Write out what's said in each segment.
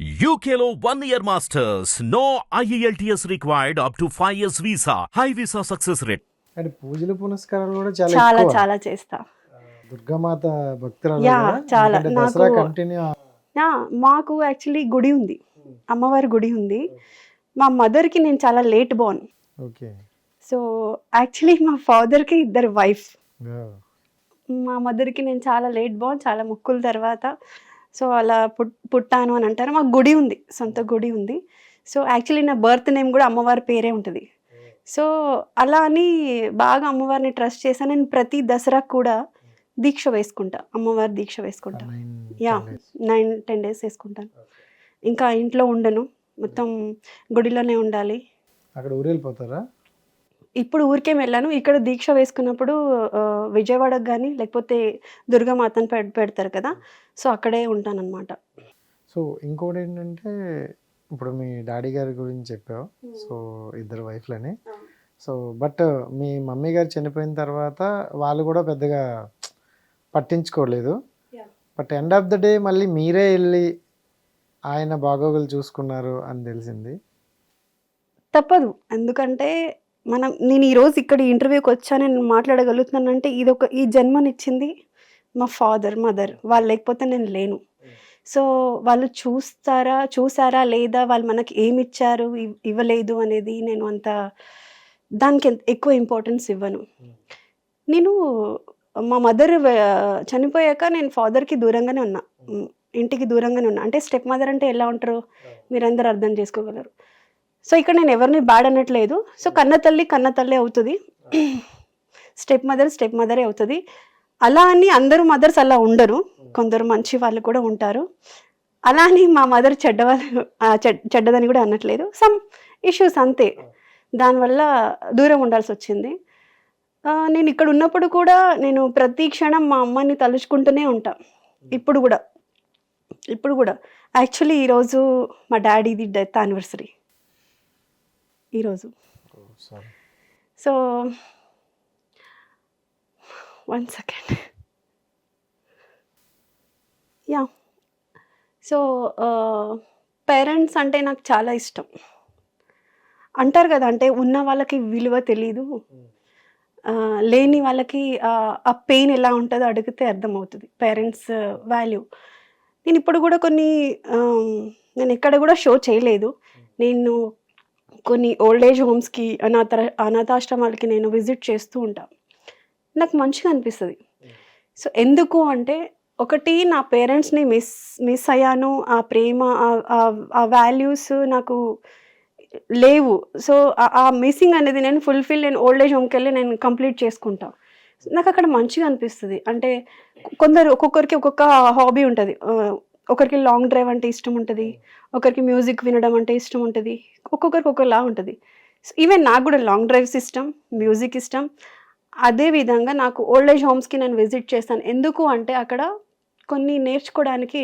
One year masters. No E IELTS required up to 5 years visa. High visa success rate. అంటే పూజలు పునస్కారాలు కూడా చాలా చాలా ఎక్కువ. చాలా చేస్తా దుర్గామాత భక్తురాలు యా? చాలా. ఎందుకంటే దసరా నాకు- కంటిన్యూ యా, మాకు యాక్చువల్లీ గుడి ఉంది అమ్మవారి గుడి ఉంది మా మదర్కి నేను చాలా late born okay so actually మా ఫాదర్కి ఇద్దరు వైఫ్ మా మదర్కి నేను చాలా లేట్ బోర్న్ చాలా ముక్కుల తర్వాత సో అలా పుట్ పుట్టాను అని అంటారు. మాకు గుడి ఉంది. సొంత గుడి ఉంది. సో యాక్చువల్లీ నా బర్త్ నేమ్ కూడా అమ్మవారి పేరే ఉంటుంది. సో అలా అని బాగా అమ్మవారిని ట్రస్ట్ చేశాను నేను ప్రతి దసరా కూడా దీక్ష వేసుకుంటా. అమ్మవారి దీక్ష వేసుకుంటా. యా నైన్ టెన్ డేస్ వేసుకుంటాను. ఇంకా ఇంట్లో ఉండను. మొత్తం గుడిలోనే ఉండాలి. అక్కడ ఊరెళ్ళిపోతారా ఇప్పుడు ఊరికే వెళ్ళాను. ఇక్కడ దీక్ష వేసుకున్నప్పుడు విజయవాడకు కానీ లేకపోతే దుర్గామాతను పెడతారు కదా. సో అక్కడే ఉంటానన్నమాట. సో ఇంకోటి ఏంటంటే ఇప్పుడు మీ డాడీ గారి గురించి చెప్పావు. సో ఇద్దరు వైఫ్లని. సో బట్ మీ మమ్మీ గారు చనిపోయిన తర్వాత వాళ్ళు కూడా పెద్దగా పట్టించుకోలేదు. But end of the day మళ్ళీ మీరే వెళ్ళి ఆయన బాగోగులు చూసుకున్నారు అని తెలిసింది. తప్పదు. ఎందుకంటే మనం నేను ఈరోజు ఇక్కడ ఇంటర్వ్యూకి వచ్చా నేను మాట్లాడగలుగుతున్నానంటే ఇది ఒక ఈ జన్మనిచ్చింది మా ఫాదర్ మదర్. వాళ్ళు లేకపోతే నేను లేను. సో వాళ్ళు చూస్తారా చూసారా లేదా వాళ్ళు మనకి ఏమి ఇచ్చారు ఇవ్- ఇవ్వలేదు అనేది నేను అంత దానికి ఎక్కువ ఇంపార్టెన్స్ ఇవ్వను. నేను మా మదర్ చనిపోయాక నేను ఫాదర్కి దూరంగానే ఉన్నా. ఇంటికి దూరంగానే ఉన్నా. అంటే స్టెప్ మదర్ అంటే ఎలా ఉంటారు? మీరందరూ అర్థం చేసుకోగలరు. సో ఇక్కడ నేను ఎవరిని బ్యాడ్ అనట్లేదు. సో కన్న తల్లి కన్న తల్లి అవుతుంది. స్టెప్ మదర్ స్టెప్ మదరే అవుతుంది. అలా అని అందరూ మదర్స్ అలా ఉండరు. కొందరు మంచి వాళ్ళు కూడా ఉంటారు. అలా అని మా మదర్ చెడ్డవాళ్ళు చెడ్- చెడ్డదని కూడా అనట్లేదు. సమ్ ఇష్యూస్ అంతే. దానివల్ల దూరం ఉండాల్సి వచ్చింది. నేను ఇక్కడ ఉన్నప్పుడు కూడా నేను ప్రతి క్షణం మా అమ్మని తలుచుకుంటూనే ఉంటా. ఇప్పుడు కూడా. ఇప్పుడు కూడా. యాక్చువల్లీ ఈరోజు మా డాడీది డెత్ యానివర్సరీ ఈరోజు. So one second yeah so parents అంటే నాకు చాలా ఇష్టం. అంటారు కదా అంటే ఉన్న వాళ్ళకి విలువ తెలీదు. ఆ, లేని వాళ్ళకి ఆ, ఆ పెయిన్ ఎలా ఉంటుందో అడిగితే అర్థమవుతుంది. పేరెంట్స్ వాల్యూ నేను ఇప్పుడు కూడా కొన్ని ఆమ్, నేను ఎక్కడ కూడా షో చేయలేదు. నేను కొన్ని ఓల్డ్ ఏజ్ హోమ్స్కి అనాథ అనాథాశ్రమాలకి నేను విజిట్ చేస్తూ ఉంటాను నాకు మంచిగా అనిపిస్తుంది. సో ఎందుకు అంటే ఒకటి నా పేరెంట్స్ని మిస్ మిస్ అయ్యాను. ఆ ప్రేమ ఆ- వాల్యూస్ నాకు లేవు. సో ఆ- ఆ మిస్సింగ్ అనేది నేను ఫుల్ఫిల్ నేను ఓల్డ్ ఏజ్ హోమ్కి వెళ్ళి నేను కంప్లీట్ చేసుకుంటా. నాకు అక్కడ మంచిగా అనిపిస్తుంది. అంటే కొందరు ఒక్కొక్కరికి ఒక్కొక్క హాబీ ఉంటుంది. ఒకరికి లాంగ్ డ్రైవ్ అంటే ఇష్టం ఉంటుంది ఒకరికి మ్యూజిక్ వినడం అంటే ఇష్టం ఉంటుంది ఒక్కొక్కరికి ఒకలా ఉంటుంది. ఈవెన్ నాకు కూడా లాంగ్ డ్రైవ్స్ ఇష్టం మ్యూజిక్ ఇష్టం. అదే విధంగా నాకు ఓల్డ్ ఏజ్ హోమ్స్కి నేను విజిట్ చేస్తాను. ఎందుకు అంటే అక్కడ కొన్ని నేర్చుకోవడానికి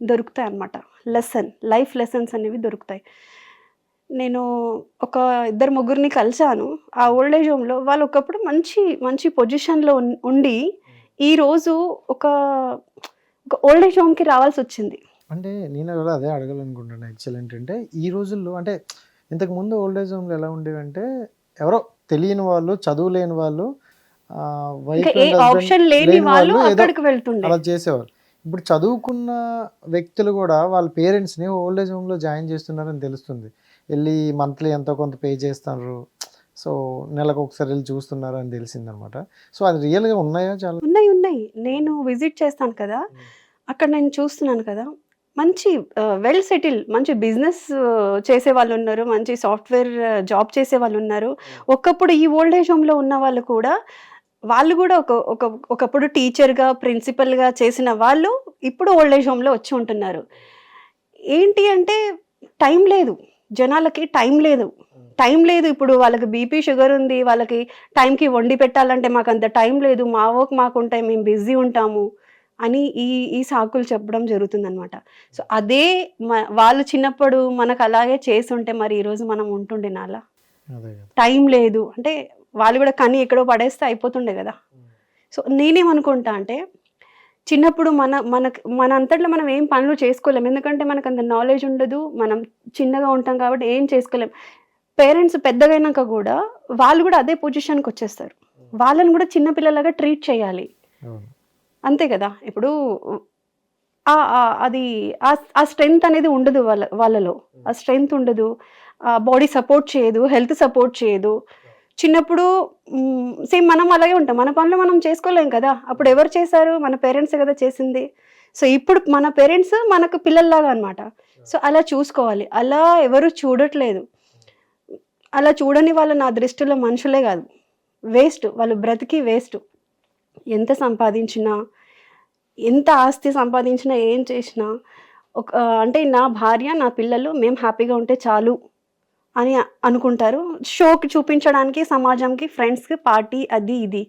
దొరుకుతాయి అన్నమాట. లెసన్ లైఫ్ లెసన్స్ అనేవి దొరుకుతాయి. నేను ఒక ఇద్దరు ముగ్గురిని కలిశాను. ఆ ఓల్డ్ ఏజ్ హోమ్లో వాళ్ళు ఒకప్పుడు మంచి మంచి పొజిషన్లో ఉండి ఈరోజు ఒక ఒక ఓల్డ్ ఏజ్ హోమ్కి రావాల్సి వచ్చింది అంటే నేను కూడా అదే అడగాలనుకుంటున్నాను యాక్చువల్ ఏంటంటే ఈ రోజుల్లో అంటే ఇంతకు ముందు ఓల్డ్ ఏజ్ హోమ్లు ఎలా ఉండేవంటే ఎవరో తెలియని వాళ్ళు చదువు లేని వాళ్ళు ఆప్షన్ లేని అక్కడికి వెళ్తుండే. అలా చేసేవారు. ఇప్పుడు చదువుకున్న వ్యక్తులు కూడా వాళ్ళ పేరెంట్స్ని ఓల్డ్ ఏజ్ హోమ్లో జాయిన్ చేస్తున్నారని తెలుస్తుంది. వెళ్ళి మంత్లీ ఎంతో కొంత పే చేస్తున్నారు సో నెలకు ఒకసారి వెళ్ళి చూస్తున్నారు అని తెలిసిందనమాట. సో అది రియల్గా ఉన్నాయా చాలా? ఉన్నాయి ఉన్నాయి. నేను విజిట్ చేస్తాను కదా అక్కడ నేను చూస్తున్నాను కదా మంచి వెల్ సెటిల్ మంచి బిజినెస్ చేసే వాళ్ళు ఉన్నారు మంచి సాఫ్ట్వేర్ జాబ్ చేసే వాళ్ళు ఉన్నారు. ఒకప్పుడు ఈ ఓల్డ్ ఏజ్ హోమ్లో ఉన్న వాళ్ళు కూడా వాళ్ళు కూడా ఒక ఒక ఒకప్పుడు టీచర్గా ప్రిన్సిపల్గా చేసిన వాళ్ళు ఇప్పుడు ఓల్డ్ ఏజ్ హోమ్లో వచ్చి ఉంటున్నారు. ఏంటి అంటే టైం లేదు. జనాలకి టైం లేదు. టైం లేదు ఇప్పుడు వాళ్ళకి బీపీ షుగర్ ఉంది వాళ్ళకి టైంకి వండి పెట్టాలంటే మాకు అంత టైం లేదు మా వర్క్ మాకు ఉంటాయి మేము బిజీ ఉంటాము అని ఈ ఈ సాకులు చెప్పడం జరుగుతుందన్నమాట. సో అదే వాళ్ళు చిన్నప్పుడు మనకు అలాగే చేసి ఉంటే మరి ఈరోజు మనం ఉంటుండే నాలా? టైం లేదు. అంటే వాళ్ళు కూడా కని ఎక్కడో పడేస్తే అయిపోతుండే కదా. సో నేనేమనుకుంటా అంటే చిన్నప్పుడు మన మనకు మన అంతట్లో మనం ఏం పనులు చేసుకోలేం. ఎందుకంటే మనకు అంత నాలెడ్జ్ ఉండదు. మనం చిన్నగా ఉంటాం కాబట్టి ఏం చేసుకోలేం. పేరెంట్స్ పెద్దగైనాక కూడా వాళ్ళు కూడా అదే పొజిషన్కి వచ్చేస్తారు. వాళ్ళని కూడా చిన్నపిల్లలాగా ట్రీట్ చేయాలి. అంతే కదా? ఇప్పుడు ఆ- ఆ- అది ఆ- ఆ స్ట్రెంగ్త్ అనేది ఉండదు వాళ్ళ వాళ్ళలో. ఆ స్ట్రెంగ్త్ ఉండదు. బాడీ సపోర్ట్ చేయదు హెల్త్ సపోర్ట్ చేయదు. చిన్నప్పుడు సేమ్ మనం అలాగే ఉంటాం. మన పనులు మనం చేసుకోలేం కదా? అప్పుడు ఎవరు చేశారు? మన పేరెంట్సే కదా చేసింది. సో ఇప్పుడు మన పేరెంట్స్ మనకు పిల్లల్లాగా అనమాట సో అలా చూసుకోవాలి. అలా ఎవరు చూడట్లేదు. అలా చూడని వాళ్ళు నా దృష్టిలో మనుషులే కాదు. వేస్ట్ వాళ్ళు బ్రతికి వేస్ట్. ఎంత సంపాదించినా ఎంత ఆస్తి సంపాదించినా ఏం చేసినా ఒక అంటే నా భార్య నా పిల్లలు మేము హ్యాపీగా ఉంటే చాలు అని అనుకుంటారు. షోకి చూపించడానికి సమాజంకి ఫ్రెండ్స్కి పార్టీ అది ఇది.